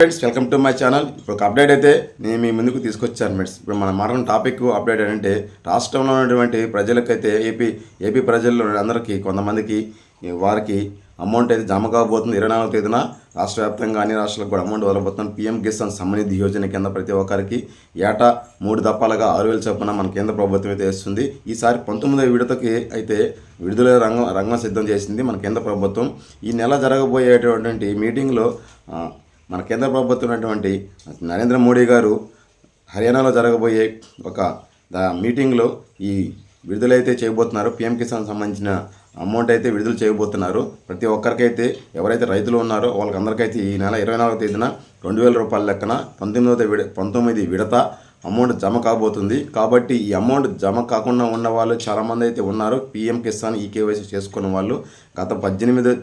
Friends welcome to my channel ఇప్పుడు ఒక update అయితే నేను మీ ముందుకు తీసుకొచ్చాను ఫ్రెండ్స్ ఇప్పుడు మన మాట్లాడిన టాపిక్ అప్డేట్ ఏంటంటే రాష్ట్రంలో ఉన్నటువంటి ప్రజలకైతే ఏపీ ఏపీ ప్రజల్లో అందరికీ కొంతమందికి వారికి అమౌంట్ అయితే జమ కాబోతుంది. ఇరవై నాలుగో తేదీన రాష్ట్ర వ్యాప్తంగా అన్ని రాష్ట్రాలకు కూడా అమౌంట్ వదలబోతున్నాం. పీఎం కిసాన్ సమ్మానిధి యోజన కింద ప్రతి ఒక్కరికి ఏటా మూడు దప్పాలుగా ఆరు వేలు చొప్పున మన కేంద్ర ప్రభుత్వం అయితే ఇస్తుంది ఈసారి పంతొమ్మిదవ విడతకి అయితే విడుదల రంగం రంగం సిద్ధం చేసింది మన కేంద్ర ప్రభుత్వం. ఈ నెల జరగబోయేటటువంటి మీటింగ్లో మన కేంద్ర ప్రభుత్వం ఉన్నటువంటి నరేంద్ర మోడీ గారు హర్యానాలో జరగబోయే ఒక మీటింగ్లో ఈ విడుదలైతే చేయబోతున్నారు. పిఎం కిసాన్ సంబంధించిన అమౌంట్ అయితే విడుదల చేయబోతున్నారు. ప్రతి ఒక్కరికైతే ఎవరైతే రైతులు ఉన్నారో వాళ్ళకందరికైతే ఈ నెల ఇరవై నాలుగో తేదీన రెండు వేల రూపాయల లెక్కన పంతొమ్మిదవ విడ పంతొమ్మిది విడత అమౌంట్ జమ కాబోతుంది. కాబట్టి ఈ అమౌంట్ జమ కాకుండా ఉన్న వాళ్ళు చాలామంది అయితే ఉన్నారు. పిఎం కిసాన్ ఈకేవైసీ చేసుకున్న వాళ్ళు గత పద్దెనిమిది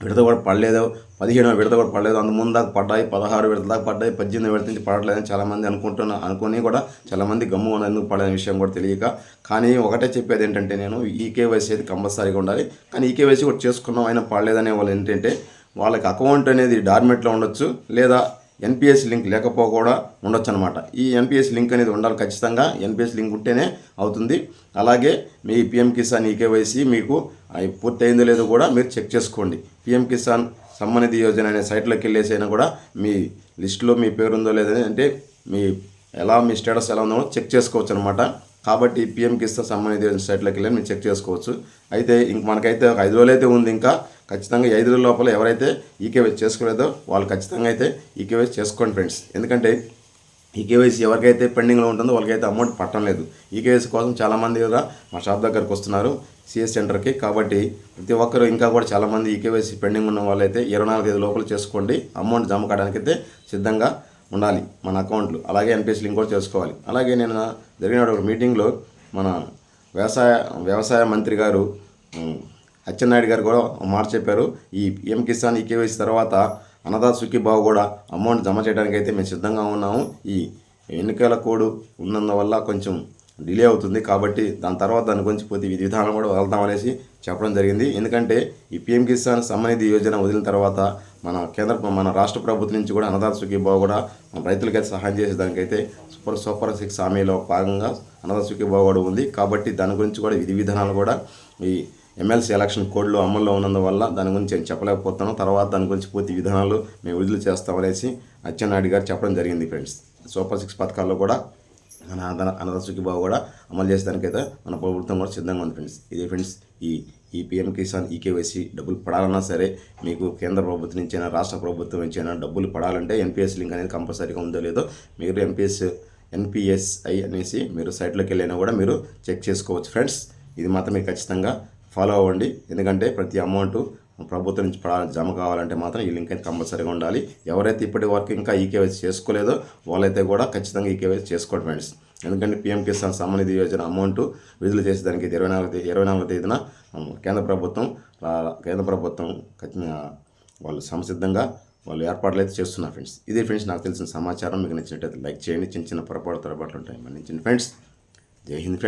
విడత కూడా పడలేదు. పదిహేను విడత కూడా పడలేదు. అంత ముందు దాకా పడ్డాయి. పదహారు విడత దాకా పడ్డాయి. పద్దెనిమిది విడత నుంచి పడలేదని చాలామంది అనుకుంటున్నా అనుకుని కూడా చాలామంది గమ్ము ఉన్న ఎందుకు పడలేని విషయం కూడా తెలియక. కానీ ఒకటే చెప్పేది ఏంటంటే నేను ఈ కేవైసీ అయితే కంపల్సరీగా ఉండాలి. కానీ ఈ కేవైసీ కూడా చేసుకున్నాం అయినా పడలేదనే వాళ్ళు ఏంటంటే వాళ్ళకి అకౌంట్ అనేది డార్మెట్లో ఉండొచ్చు. లేదా ఎన్పిఎస్ లింక్ లేకపోకుండా ఉండొచ్చు అనమాట ఈ ఎన్పిఎస్ లింక్ అనేది ఉండాలి ఖచ్చితంగా. ఎన్పిఎస్ లింక్ ఉంటేనే అవుతుంది. అలాగే మీ పిఎం కిసాన్ ఈకేవైసీ మీకు పూర్తి పూర్తయిందో లేదో కూడా మీరు చెక్ చేసుకోండి. పిఎం కిసాన్ సమ్మానిధి యోజన అనే సైట్లోకి వెళ్ళేసైనా కూడా మీ లిస్టులో మీ పేరు ఉందో లేదో అంటే మీ ఎలా మీ స్టేటస్ ఎలా ఉందో చెక్ చేసుకోవచ్చు అనమాట కాబట్టి పిఎం కిసాన్ సంబంధిత యోజన సైట్లోకి వెళ్ళి మీరు చెక్ చేసుకోవచ్చు. అయితే ఇంక మనకైతే ఒక ఐదు రోజులైతే ఉంది ఇంకా. ఖచ్చితంగా ఐదు రోజుల లోపల ఎవరైతే ఈకేవైసీ చేసుకోలేదో వాళ్ళు ఖచ్చితంగా అయితే ఈకేవైసీ చేసుకోండి ఫ్రెండ్స్. ఎందుకంటే ఈ కేవైసీ ఎవరికైతే పెండింగ్లో ఉంటుందో వాళ్ళకైతే అమౌంట్ పట్టడం లేదు. ఈ కేవైసీ కోసం చాలామంది కూడా మా షాప్ దగ్గరకు వస్తున్నారు సిఎస్ సెంటర్కి. కాబట్టి ప్రతి ఒక్కరు ఇంకా కూడా చాలామంది ఈ కేవైసీ పెండింగ్ ఉన్న వాళ్ళైతే ఇరవై నాలుగు ఐదు లోపల చేసుకోండి. అమౌంట్ జమ కావడానికి అయితే సిద్ధంగా ఉండాలి మన అకౌంట్లు. అలాగే ఎన్పిఎస్ లింక్ కూడా చేసుకోవాలి. అలాగే నేను జరిగిన ఒక మీటింగ్లో మన వ్యవసాయ వ్యవసాయ మంత్రి గారు అచ్చెన్నాయుడు గారు కూడా మాట చెప్పారు. ఈ పిఎం కిసాన్ ఈ కేవైసీ తర్వాత అన్నదాత సుఖీబాబు కూడా అమౌంట్ జమ చేయడానికి అయితే మేము సిద్ధంగా ఉన్నాము. ఈ ఎన్నికల కోడ్ ఉన్నందువల్ల కొంచెం డిలే అవుతుంది కాబట్టి దాని తర్వాత దాని గురించి పోతే విధి విధానం కూడా వెళ్తామనేసి చెప్పడం జరిగింది. ఎందుకంటే ఈ పిఎం కిసాన్ సమ్మానిధి యోజన వదిలిన తర్వాత మన కేంద్ర మన రాష్ట్ర ప్రభుత్వం నుంచి కూడా అన్నదాత సుఖీబాబు కూడా మన రైతులకైతే సహాయం చేసేదానికైతే సూపర్ సూపర్ సిక్స్ హామీలో భాగంగా అన్నదాత సుఖీబాబు కూడా ఉంది. కాబట్టి దాని గురించి కూడా విధి విధానాలు కూడా ఈ ఎమ్మెల్సీ ఎలక్షన్ కోడ్లో అమల్లో ఉన్నందువల్ల దాని గురించి నేను చెప్పలేకపోతాను తర్వాత దాని గురించి పూర్తి విధానాలు మేము విడుదల చేస్తామనేసి అచ్చెన్నాయుడు గారు చెప్పడం జరిగింది ఫ్రెండ్స్. సూపర్ సిక్స్ పథకాల్లో కూడా మన అన్న బాబు కూడా అమలు చేసేదానికైతే మన ప్రభుత్వం కూడా సిద్ధంగా ఉంది ఫ్రెండ్స్. ఇది ఫ్రెండ్స్ ఈ ఈ పిఎం కిసాన్ ఈకేవైసీ డబ్బులు పడాలన్నా సరే మీకు కేంద్ర ప్రభుత్వం నుంచైనా రాష్ట్ర ప్రభుత్వం నుంచైనా డబ్బులు పడాలంటే ఎన్పిఎస్ లింక్ అనేది కంపల్సరీగా ఉందో లేదో మీరు ఎంపీఎస్ ఎన్పిఎస్ఐ అనేసి మీరు సైట్లోకి వెళ్ళినా కూడా మీరు చెక్ చేసుకోవచ్చు ఫ్రెండ్స్. ఇది మాత్రం మీరు ఖచ్చితంగా ఫాలో అవ్వండి. ఎందుకంటే ప్రతి అమౌంట్ ప్రభుత్వం నుంచి పడాలి. జమ కావాలంటే మాత్రం ఈ లింక్ అయితే కంపల్సరీగా ఉండాలి. ఎవరైతే ఇప్పటి వరకు ఇంకా ఈ చేసుకోలేదో వాళ్ళైతే కూడా ఖచ్చితంగా ఈ చేసుకోండి ఫ్రెండ్స్. ఎందుకంటే పీఎం కిసాన్ సమ్మనిధి యోజన అమౌంట్ విడుదల చేసేదానికి ఇరవై నాలుగు ఇరవై నాలుగో తేదీన కేంద్ర ప్రభుత్వం కేంద్ర ప్రభుత్వం ఖచ్చితంగా వాళ్ళు సంసిద్ధంగా వాళ్ళు ఏర్పాట్లు అయితే చేస్తున్నారు ఫ్రెండ్స్. ఇది ఫ్రెండ్స్ నాకు తెలిసిన సమాచారం. మీకు నచ్చినట్టయితే లైక్ చేయండి. చిన్న చిన్న పొరపాటు తొరపాట్లు ఉంటాయి. మన్నించండి ఫ్రెండ్స్. జై హింద్ ఫ్రెండ్స్.